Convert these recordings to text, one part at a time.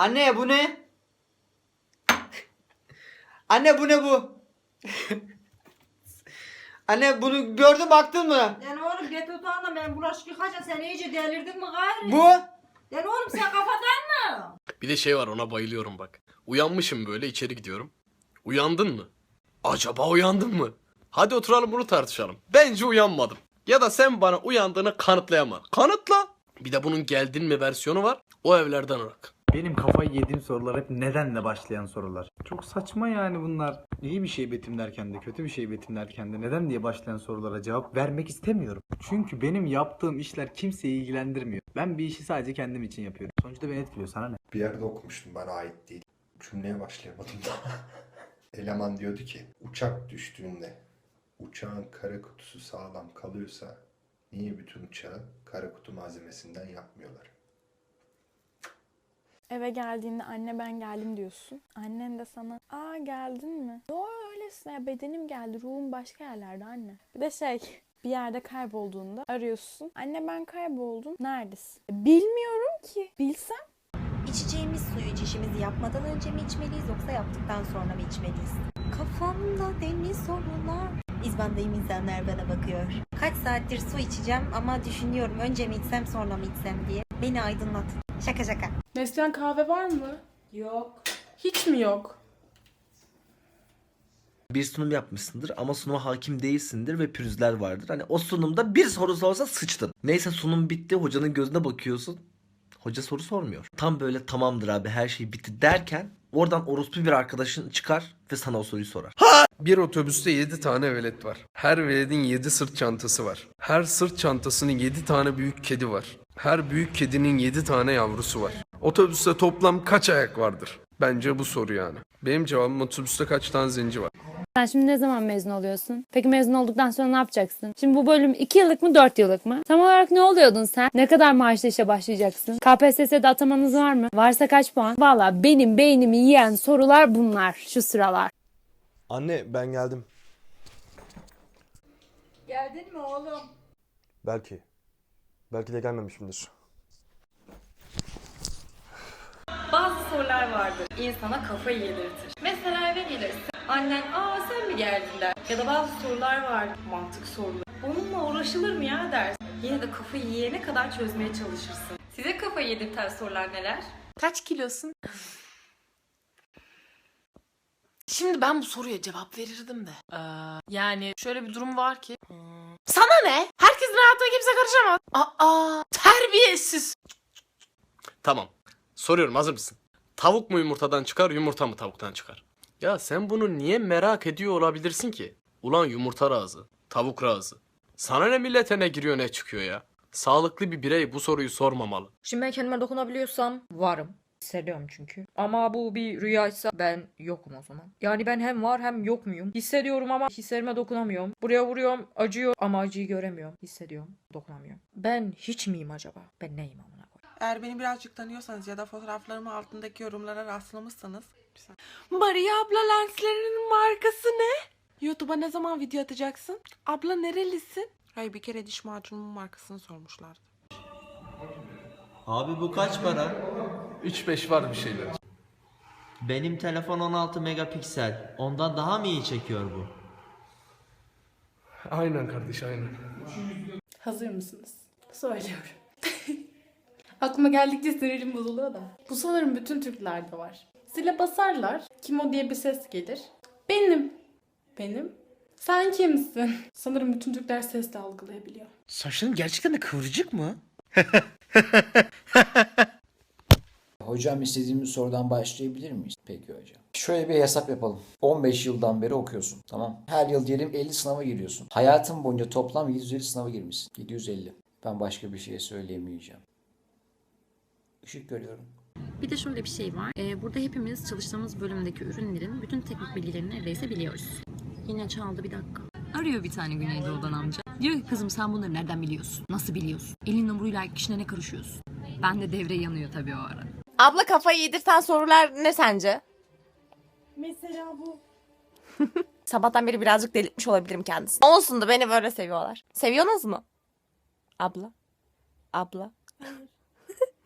Anne bu ne? Anne bu ne bu? Anne bunu gördün baktın mı? Lan oğlum git otağına ben bulaşık yıkayacağım. Sen iyice delirdin mi gayrı? Bu? Lan oğlum sen kafadan mı? Bir de şey var ona bayılıyorum bak. Uyanmışım böyle içeri gidiyorum. Uyandın mı? Acaba uyandın mı? Hadi oturalım bunu tartışalım. Bence uyanmadım. Ya da sen bana uyandığını kanıtlayamaz. Kanıtla. Bir de bunun geldin mi versiyonu var. O evlerden ırak. Benim kafayı yediğim sorular hep nedenle başlayan sorular. Çok saçma yani bunlar. İyi bir şey betimlerken de kötü bir şey betimlerken de neden diye başlayan sorulara cevap vermek istemiyorum. Çünkü benim yaptığım işler kimseyi ilgilendirmiyor. Ben bir işi sadece kendim için yapıyorum. Sonuçta beni etkiliyor sana ne? Bir yerde okumuştum bana ait değil. Cümleye başlayamadım da. Eleman diyordu ki uçak düştüğünde uçağın kara kutusu sağlam kalıyorsa niye bütün uçağı kara kutu malzemesinden yapmıyorlar? Eve geldiğinde anne ben geldim diyorsun. Annen de sana aa geldin mi? Yo öylesine ya bedenim geldi ruhum başka yerlerde anne. Bir de şey bir yerde kaybolduğunda arıyorsun. Anne ben kayboldum. Neredesin? E, Bilmiyorum ki. Bilsem İçeceğimiz suyu çişimizi yapmadan önce mi içmeliyiz yoksa yaptıktan sonra mı içmeliyiz? Kafamda deli sorular. İzbandayım insanlar bana bakıyor. Kaç saattir su içeceğim ama düşünüyorum önce mi içsem sonra mı içsem diye. Beni aydınlat. Şaka şaka. Neslihan kahve var mı? Yok. Hiç mi yok? bir sunum yapmışsındır ama sunuma hakim değilsindir ve pürüzler vardır. Hani o sunumda bir soru sorsa sıçtın. Neyse sunum bitti hocanın gözüne bakıyorsun. Hoca soru sormuyor. Tam böyle tamamdır abi her şey bitti derken oradan orospu bir arkadaşın çıkar ve sana o soruyu sorar. Bir otobüste 7 tane velet var. Her veledin 7 sırt çantası var. Her sırt çantasının 7 tane büyük kedi var. Her büyük kedinin 7 tane yavrusu var. Otobüste toplam kaç ayak vardır? Bence bu soru yani. Benim cevabım otobüste kaç tane zenci var? Sen şimdi ne zaman mezun oluyorsun? Peki mezun olduktan sonra ne yapacaksın? Şimdi bu bölüm 2 yıllık mı 4 yıllık mı? Tam olarak ne oluyordun sen? Ne kadar maaşlı işe başlayacaksın? KPSS'de atamanız var mı? Varsa kaç puan? Valla benim beynimi yiyen sorular bunlar şu sıralar. Anne ben geldim. Geldin mi oğlum? Belki. Belki de gelmemişimdir. Bazı sorular vardır insana kafayı yedirtir. Mesela eve gelirsin. Annen aa sen mi geldin der. Ya da bazı sorular var mantık soruları. Bununla uğraşılır mı ya dersin. Yine de kafayı yiyene kadar çözmeye çalışırsın. Size kafayı yedirten sorular neler? Kaç kilosun? Şimdi ben bu soruya cevap verirdim de. Ee, yani şöyle bir durum var ki. Hmm, Sana ne? Hayatına kimse karışamaz. Aa, terbiyesiz. Tamam. Soruyorum hazır mısın? Tavuk mu yumurtadan çıkar, yumurta mı tavuktan çıkar? Ya sen bunu niye merak ediyor olabilirsin ki? Ulan yumurta razı, tavuk razı. Sana ne millete ne giriyor ne çıkıyor ya? Sağlıklı bir birey bu soruyu sormamalı. Şimdi ben kendime dokunabiliyorsam varım. Hissediyorum çünkü. Ama bu bir rüyaysa ben yokum o zaman. Yani ben hem var hem yok muyum? Hissediyorum ama hislerime dokunamıyorum. Buraya vuruyorum acıyor ama acıyı göremiyorum. Hissediyorum dokunamıyorum. Ben hiç miyim acaba? Ben neyim amına koyayım? Eğer beni birazcık tanıyorsanız ya da fotoğraflarımın altındaki yorumlara rastlamışsanız. Maria abla lenslerinin markası ne? YouTube'a ne zaman video atacaksın? Abla nerelisin? Hayır bir kere diş macununun markasını sormuşlardı. Abi bu kaç para? 3-5 var bir şeyler. Benim telefon 16 megapiksel. Ondan daha mı iyi çekiyor bu? Aynen kardeş aynen. Hazır mısınız? Söylüyorum. Aklıma geldikçe sinirim bozuluyor da. Bu sanırım bütün Türklerde var. Zile basarlar. Kim o diye bir ses gelir. Benim. Benim. Sen kimsin? Sanırım bütün Türkler sesle algılayabiliyor. Saçların gerçekten de kıvırcık mı? Hocam istediğimiz sorudan başlayabilir miyiz? Peki hocam. Şöyle bir hesap yapalım. 15 yıldan beri okuyorsun. Tamam. Her yıl diyelim 50 sınava giriyorsun. Hayatın boyunca toplam 750 sınava girmişsin. 750. Ben başka bir şey söyleyemeyeceğim. Işık görüyorum. Bir de şöyle bir şey var. Ee, burada hepimiz çalıştığımız bölümdeki ürünlerin bütün teknik bilgilerini neredeyse biliyoruz. Yine çaldı bir dakika. Arıyor bir tane Güneydoğu'dan amca. Diyor ki kızım sen bunları nereden biliyorsun? Nasıl biliyorsun? Elin hamuruyla kişine ne karışıyorsun? Ben de devre yanıyor tabii o ara. Abla kafayı yedirten sorular ne sence? Mesela bu. Sabahtan beri birazcık delirtmiş olabilirim kendisini. Olsun da beni böyle seviyorlar. Seviyorsunuz mu? Abla? Abla?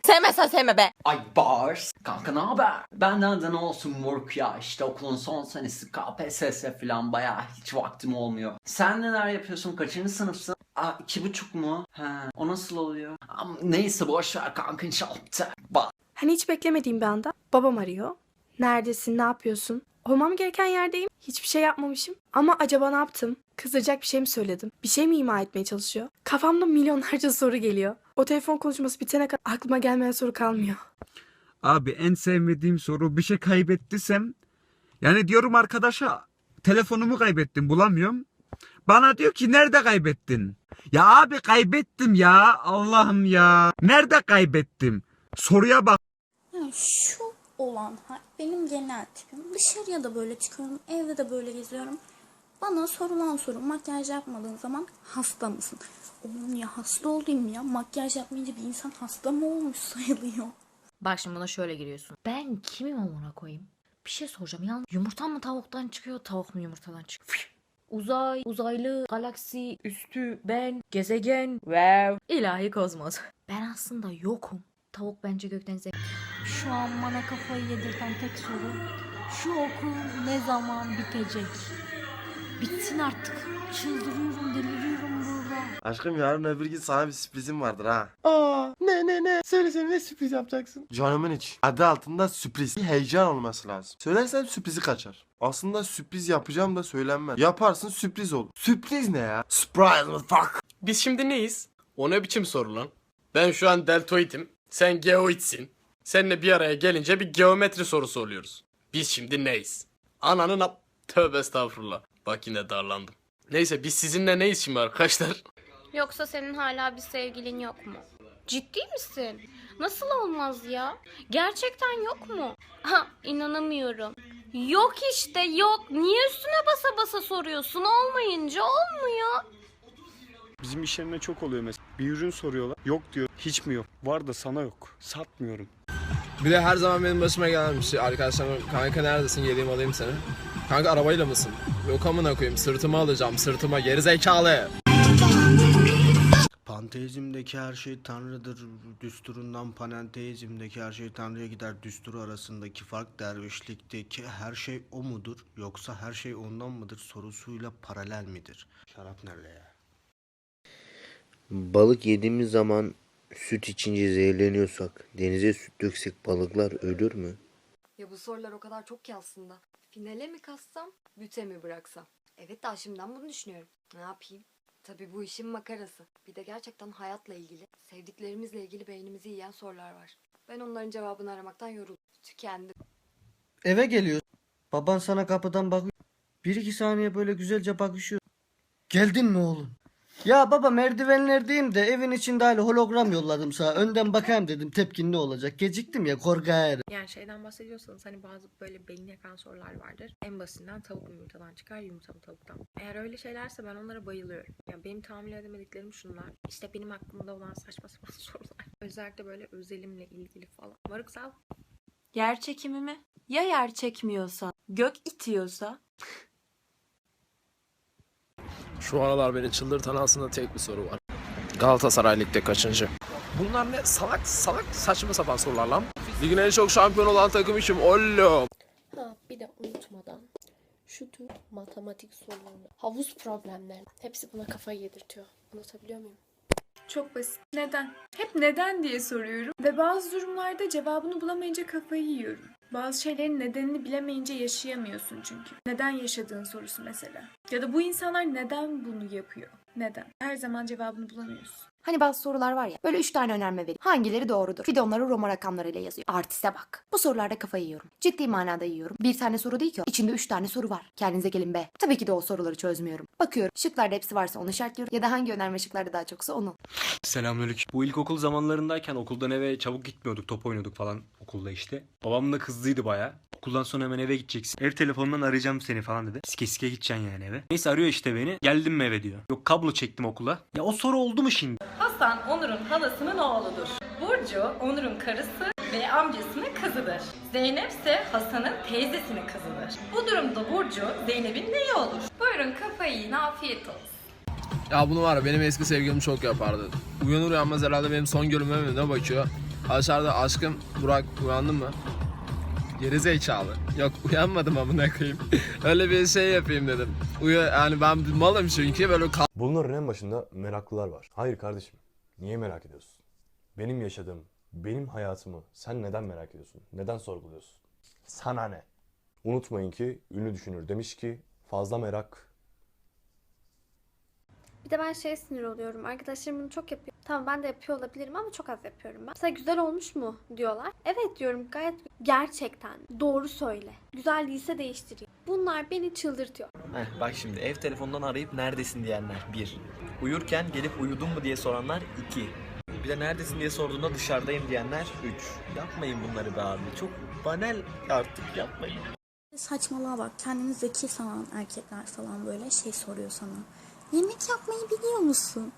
Sevmezsen sevme be. Ay Bars. Kanka ne haber? Benden de ne olsun work ya. İşte okulun son senesi KPSS falan bayağı hiç vaktim olmuyor. Sen neler yapıyorsun? Kaçıncı sınıfsın? Aa iki buçuk mu? He, o nasıl oluyor? Ama neyse boş ver kanka inşallah. Bak. Hani hiç beklemediğim bir anda babam arıyor. Neredesin, ne yapıyorsun? Olmam gereken yerdeyim. Hiçbir şey yapmamışım. Ama acaba ne yaptım? Kızdıracak bir şey mi söyledim? Bir şey mi ima etmeye çalışıyor? Kafamda milyonlarca soru geliyor. O telefon konuşması bitene kadar aklıma gelmeyen soru kalmıyor. Abi en sevmediğim soru bir şey kaybettiysem yani diyorum arkadaşa telefonumu kaybettim bulamıyorum. Bana diyor ki nerede kaybettin? Ya abi kaybettim ya Allah'ım ya. Nerede kaybettim? Soruya bak. Şu olan benim genel tipim. Dışarıya da böyle çıkıyorum, evde de böyle geziyorum. Bana sorulan soru makyaj yapmadığın zaman hasta mısın? Oğlum ya hasta olayım ya. Makyaj yapmayınca bir insan hasta mı olmuş sayılıyor? Bak şimdi buna şöyle giriyorsun. Ben kimim amına koyayım? Bir şey soracağım. Ya yumurta mı tavuktan çıkıyor, tavuk mu yumurtadan çıkıyor? Uzay, uzaylı, galaksi, üstü, ben, gezegen, wow. ilahi kozmos. Ben aslında yokum. Tavuk bence gökten zek. Şu an bana kafayı yedirten tek soru şu okul ne zaman bitecek? Bitsin artık. Çıldırıyorum, deliriyorum burada. Aşkım yarın öbür gün sana bir sürprizim vardır ha. Aa ne ne ne? Söylesene ne sürpriz yapacaksın? Canımın iç. Adı altında sürpriz. Bir heyecan olması lazım. Söylersen sürprizi kaçar. Aslında sürpriz yapacağım da söylenmez. Yaparsın sürpriz olur. Sürpriz ne ya? Surprise motherfucker. Biz şimdi neyiz? O ne biçim soru lan? Ben şu an deltoidim. Sen geoidsin. Seninle bir araya gelince bir geometri sorusu oluyoruz. Biz şimdi neyiz? Ananın ap... Tövbe estağfurullah. Bak yine darlandım. Neyse biz sizinle neyiz şimdi arkadaşlar? Yoksa senin hala bir sevgilin yok mu? Ciddi misin? Nasıl olmaz ya? Gerçekten yok mu? Ha inanamıyorum. Yok işte yok. Niye üstüne basa basa soruyorsun? Olmayınca olmuyor. Bizim iş yerinde çok oluyor mesela. Bir ürün soruyorlar. Yok diyor. Hiç mi yok? Var da sana yok. Satmıyorum. Bir de her zaman benim başıma gelen bir şey. Arkadaşlarım kanka neredesin geleyim alayım seni. Kanka arabayla mısın? Yok amına koyayım sırtıma alacağım sırtıma geri zekalı. Panteizmdeki her şey tanrıdır. Düsturundan panenteizmdeki her şey tanrıya gider. Düsturu arasındaki fark dervişlikteki her şey o mudur? Yoksa her şey ondan mıdır? Sorusuyla paralel midir? Şarap nerede ya? Balık yediğimiz zaman süt içince zehirleniyorsak denize süt döksek balıklar ölür mü? Ya bu sorular o kadar çok ki aslında. Finale mi kassam, büte mi bıraksam? Evet daha şimdiden bunu düşünüyorum. Ne yapayım? Tabii bu işin makarası. Bir de gerçekten hayatla ilgili, sevdiklerimizle ilgili beynimizi yiyen sorular var. Ben onların cevabını aramaktan yoruldum. Tükendim. Eve geliyor. Baban sana kapıdan bakıyor. Bir iki saniye böyle güzelce bakışıyor. Geldin mi oğlum? Ya baba merdivenlerdeyim de evin içinde hala hologram yolladım sana. Önden bakayım dedim tepkin ne olacak. Geciktim ya korkar. Yani şeyden bahsediyorsanız hani bazı böyle beyin yakan sorular vardır. En basitinden tavuk mu yumurtadan çıkar, yumurta mı tavuktan. Eğer öyle şeylerse ben onlara bayılıyorum. Yani benim tahammül edemediklerim şunlar. İşte benim aklımda olan saçma sapan sorular. Özellikle böyle özelimle ilgili falan. Varık sağ ol. Yer çekimi mi? Ya yer çekmiyorsa? Gök itiyorsa? Şu aralar beni çıldırtan aslında tek bir soru var. Galatasaray Lig'de kaçıncı? Bunlar ne salak salak saçma sapan sorular lan. Ligin en çok şampiyon olan takımmışım oğlum. Ha bir de unutmadan şu tür matematik sorularını, havuz problemlerini hepsi buna kafayı yedirtiyor. Anlatabiliyor muyum? Çok basit. Neden? Hep neden diye soruyorum. Ve bazı durumlarda cevabını bulamayınca kafayı yiyorum. Bazı şeylerin nedenini bilemeyince yaşayamıyorsun çünkü. Neden yaşadığın sorusu mesela. Ya da bu insanlar neden bunu yapıyor? Neden? Her zaman cevabını bulamıyorsun. Hani bazı sorular var ya böyle üç tane önerme vereyim. Hangileri doğrudur? Bir de onları Roma rakamlarıyla yazıyor. Artiste bak. Bu sorularda kafayı yiyorum. Ciddi manada yiyorum. Bir tane soru değil ki o. İçinde üç tane soru var. Kendinize gelin be. Tabii ki de o soruları çözmüyorum. Bakıyorum. Şıklarda hepsi varsa onu işaretliyorum. Ya da hangi önerme şıklarda daha çoksa onu. Selamünaleyküm. Bu ilkokul zamanlarındayken okuldan eve çabuk gitmiyorduk. Top oynuyorduk falan okulda işte. Babam da kızdıydı baya. Okuldan sonra hemen eve gideceksin. Ev telefonundan arayacağım seni falan dedi. Sike sike gideceksin yani eve. Neyse arıyor işte beni. Geldim mi eve diyor. Yok kablo çektim okula. Ya o soru oldu mu şimdi? Hasan Onur'un halasının oğludur. Burcu Onur'un karısı ve amcasının kızıdır. Zeynep ise Hasan'ın teyzesinin kızıdır. Bu durumda Burcu Zeynep'in neyi olur? Buyurun kafayı yiyin afiyet olsun. Ya bunu var ya benim eski sevgilim çok yapardı. Uyanır uyanmaz herhalde benim son görünmeme ne bakıyor. Aşağıda aşkım Burak uyandın mı? Geri zekalı. Yok uyanmadım amına koyayım. Öyle bir şey yapayım dedim. Uyu yani ben malım çünkü böyle kal- Bunların en başında meraklılar var. Hayır kardeşim, niye merak ediyorsun? Benim yaşadığım, benim hayatımı sen neden merak ediyorsun? Neden sorguluyorsun? Sana ne? Unutmayın ki ünlü düşünür demiş ki fazla merak Bir de ben şeye sinir oluyorum. Arkadaşlarım bunu çok yapıyor. Tamam ben de yapıyor olabilirim ama çok az yapıyorum ben. Mesela güzel olmuş mu diyorlar. Evet diyorum gayet gerçekten doğru söyle. Güzel değilse değiştireyim. Bunlar beni çıldırtıyor. Heh, bak şimdi ev telefonundan arayıp neredesin diyenler 1. Uyurken gelip uyudun mu diye soranlar 2. Bir de neredesin diye sorduğunda dışarıdayım diyenler 3. Yapmayın bunları be abi. Çok banal artık yapmayın. Saçmalığa bak. Kendini zeki sanan erkekler falan böyle şey soruyor sana. Yemek yapmayı biliyor musun?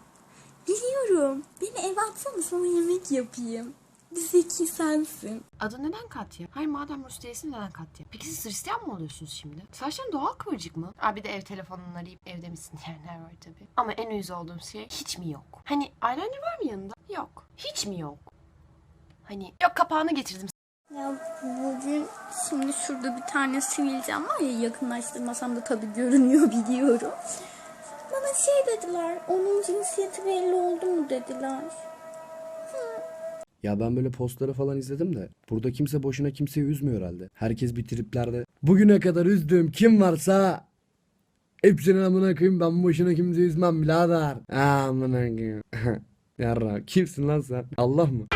Biliyorum. Beni eve atsana sana yemek yapayım. Bir zeki sensin. Adı neden Katya? Hayır madem Rus değilsin neden Katya? Peki siz Hristiyan mı oluyorsunuz şimdi? Saçların doğal kıvırcık mı? Aa bir de ev telefonunu arayıp evde misin diyenler var tabii. Ama en uyuz olduğum şey hiç mi yok? Hani eyeliner var mı yanında? Yok. Hiç mi yok? Hani yok kapağını getirdim. Ya bugün şimdi şurada bir tane sivilcem var ya yakınlaştırmasam da tabii görünüyor biliyorum. Şey dediler, onun cinsiyeti belli oldu mu dediler. Ya ben böyle postları falan izledim de burada kimse boşuna kimseyi üzmüyor herhalde. Herkes bir triplerde. Bugüne kadar üzdüğüm kim varsa hepsini amına koyayım ben boşuna kimseyi üzmem birader. Amına koyayım. Yarra kimsin lan sen? Allah mı?